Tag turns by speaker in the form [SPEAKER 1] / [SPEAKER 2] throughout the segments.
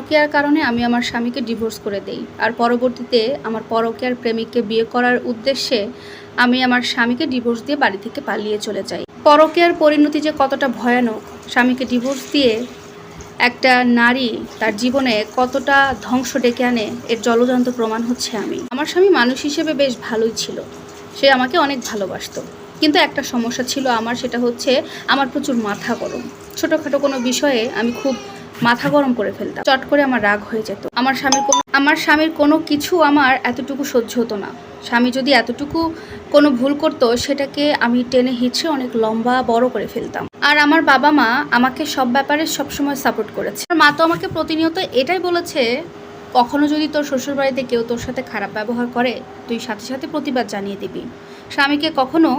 [SPEAKER 1] পরকীয়ার কারণে আমি আমার স্বামীকে ডিভোর্স করে দেই। আর পরবর্তীতে আমার পরকীয়ার প্রেমিককে বিয়ে করার উদ্দেশ্যে আমি আমার স্বামীকে ডিভোর্স দিয়ে বাড়ি থেকে পালিয়ে চলে যাই। পরকীয়ার পরিণতি যে কতটা ভয়ানক, স্বামীকে ডিভোর্স দিয়ে একটা নারী তার জীবনে কতটা ধ্বংস ডেকে আনে, এর জলজান্ত প্রমাণ হচ্ছে আমি। আমার স্বামী মানুষ হিসেবে বেশ ভালোই ছিল। সে আমাকে অনেক ভালোবাসতো। কিন্তু একটা সমস্যা ছিল আমার, সেটা হচ্ছে আমার প্রচুর মাথা গরম। ছোটোখাটো কোনো বিষয়ে আমি খুব মাথা গরম করে ফেলতাম। চট করে আমার রাগ হয়ে যেত। আমার স্বামীর কোনো আমার স্বামীর কোনো কিছু আমার এতটুকু সহ্য হতো না। স্বামী যদি এতটুকু কোনো ভুল করতো, সেটাকে আমি টেনে হিচড়ে অনেক লম্বা, বড় করে ফেলতাম। আর আমার বাবা মা আমাকে সব ব্যাপারে সবসময় সাপোর্ট করেছে। মা তো আমাকে প্রতিনিয়ত এটাই বলেছে, কখনো যদি তোর শ্বশুরবাড়িতে কেউ তোর সাথে খারাপ ব্যবহার করে, তুই সাথে সাথে প্রতিবাদ জানিয়ে দিবি। স্বামীকে কখনো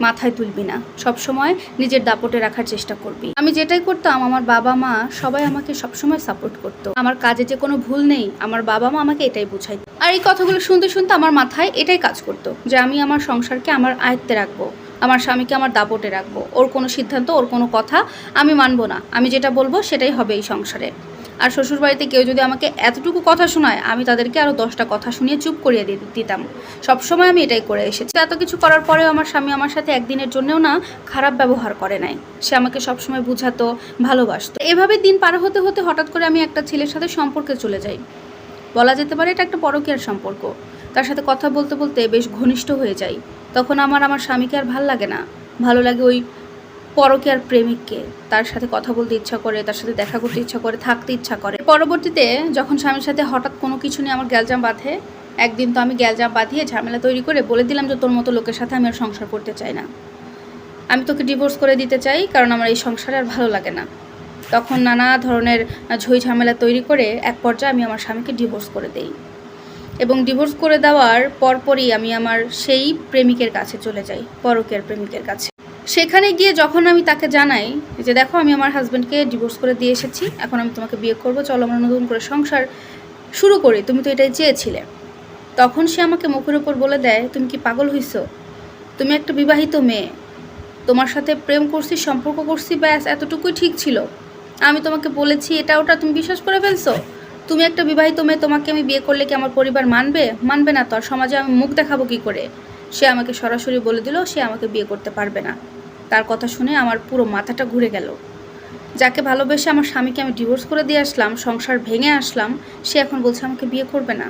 [SPEAKER 1] মাথায় তুলবি না। সব সময় নিজের দাপটে রাখার চেষ্টা করবি। আমি যেটাই করতাম, আমার বাবা মা সবাই আমাকে সবসময় সাপোর্ট করতো। আমার কাজে যে কোনো ভুল নেই, আমার বাবা মা আমাকে এটাই বুঝাইত। আর এই কথাগুলো শুনতে শুনতে আমার মাথায় এটাই কাজ করতো যে আমি আমার সংসারকে আমার আয়ত্তে রাখব। আমার স্বামীকে আমার দাপটে রাখব। ওর কোনো সিদ্ধান্ত, ওর কোনো কথা আমি মানবো না। আমি যেটা বলব সেটাই হবে এই সংসারে। আর শ্বশুরবাড়িতে কেউ যদি আমাকে এতটুকু কথা শোনায়, আমি তাদেরকে আরও দশটা কথা শুনিয়ে চুপ করিয়ে দিতাম। সবসময় আমি এটাই করে এসেছি। এত কিছু করার পরেও আমার স্বামী আমার সাথে একদিনের জন্যও না খারাপ ব্যবহার করে নাই। সে আমাকে সবসময় বুঝাতো, ভালোবাসতো। এভাবে দিন পার হতে হতে হঠাৎ করে আমি একটা ছেলের সাথে সম্পর্কে চলে যাই। বলা যেতে পারে এটা একটা পরকীয়ার সম্পর্ক। তার সাথে কথা বলতে বলতে বেশ ঘনিষ্ঠ হয়ে যাই। তখন আমার আমার স্বামীকে আর ভালো লাগে না। ভালো লাগে ওই পরকে আর প্রেমিককে। তার সাথে কথা বলতে ইচ্ছা করে, তার সাথে দেখা করতে ইচ্ছা করে, থাকতে ইচ্ছা করে। পরবর্তীতে যখন স্বামীর সাথে হঠাৎ কোনো কিছু নিয়ে আমার গ্যালজাম বাঁধে, একদিন তো আমি গ্যালজাম বাঁধিয়ে ঝামেলা তৈরি করে বলে দিলাম যে তোর মতো লোকের সাথে আমি আর সংসার করতে চাই না। আমি তোকে ডিভোর্স করে দিতে চাই, কারণ আমার এই সংসারে আর ভালো লাগে না। তখন নানা ধরনের ঝই ঝামেলা তৈরি করে এক পর্যায়ে আমি আমার স্বামীকে ডিভোর্স করে দেই। এবং ডিভোর্স করে দেওয়ার পরপরই আমি আমার সেই প্রেমিকের কাছে চলে যাই, পরকের প্রেমিকের কাছে। সেখানে গিয়ে যখন আমি তাকে জানাই যে দেখো আমি আমার হাজব্যান্ডকে ডিভোর্স করে দিয়ে এসেছি, এখন আমি তোমাকে বিয়ে করব, চলো আমরা নতুন করে সংসার শুরু করি, তুমি তো এটাই চেয়েছিলে। তখন সে আমাকে মুখের ওপর বলে দেয়, তুমি কি পাগল হইছো? তুমি একটা বিবাহিত মেয়ে। তোমার সাথে প্রেম করছি, সম্পর্ক করছি, ব্যাস, এতটুকুই ঠিক ছিল। আমি তোমাকে বলেছি, এটা ওটা তুমি বিশ্বাস করে ফেলছো? তুমি একটা বিবাহিত মেয়ে, তোমাকে আমি বিয়ে করলে কি আমার পরিবার মানবে? মানবে না তো, আর সমাজে আমি মুখ দেখাবো কি করে? সে আমাকে সরাসরি বলে দিল, সে আমাকে বিয়ে করতে পারবে না। তার কথা শুনে আমার পুরো মাথাটা ঘুরে গেল। যাকে ভালোবেসে আমার স্বামীকে আমি ডিভোর্স করে দিয়ে আসলাম, সংসার ভেঙে আসলাম, সে এখন বলছে আমাকে বিয়ে করবে না।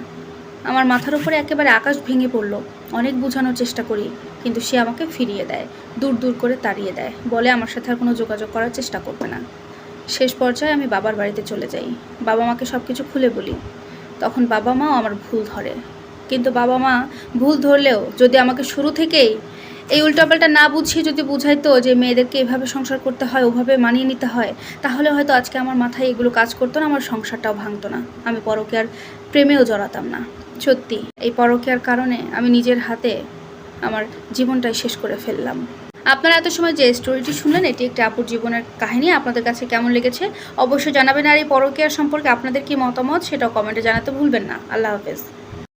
[SPEAKER 1] আমার মাথার উপরে একেবারে আকাশ ভেঙে পড়ল। অনেক বোঝানোর চেষ্টা করি, কিন্তু সে আমাকে ফিরিয়ে দেয়, দূর দূর করে তাড়িয়ে দেয়। বলে আমার সাথে আর কোনো যোগাযোগ করার চেষ্টা করবে না। শেষ পর্যায়ে আমি বাবার বাড়িতে চলে যাই। বাবা মাকে সব কিছু খুলে বলি। তখন বাবা মাও আমার ভুল ধরে। কিন্তু বাবা মা ভুল ধরলেও যদি আমাকে শুরু থেকেই এই উল্টাপাল্টা না বুঝিয়ে যদি বুঝাইতো যে মেয়েদেরকে এভাবে সংসার করতে হয়, ওভাবে মানিয়ে নিতে হয়, তাহলে হয়তো আজকে আমার মাথায় এগুলো কাজ করতো না, আমার সংসারটাও ভাঙতো না। আমি পরকীয়ার প্রেমেও জড়াতাম না। সত্যি, এই পরকীয়ার কারণে আমি নিজের হাতে আমার জীবনটাই শেষ করে ফেললাম। আপনারা এত সময় যে স্টোরিটি শুনলেন, এটি একটি আপুর জীবনের কাহিনী। আপনাদের কাছে কেমন লেগেছে অবশ্যই জানাবেন। আর এই পরকীয়ার সম্পর্কে আপনাদের কি মতামত, সেটাও কমেন্টে জানাতে ভুলবেন না। আল্লাহ হাফেজ।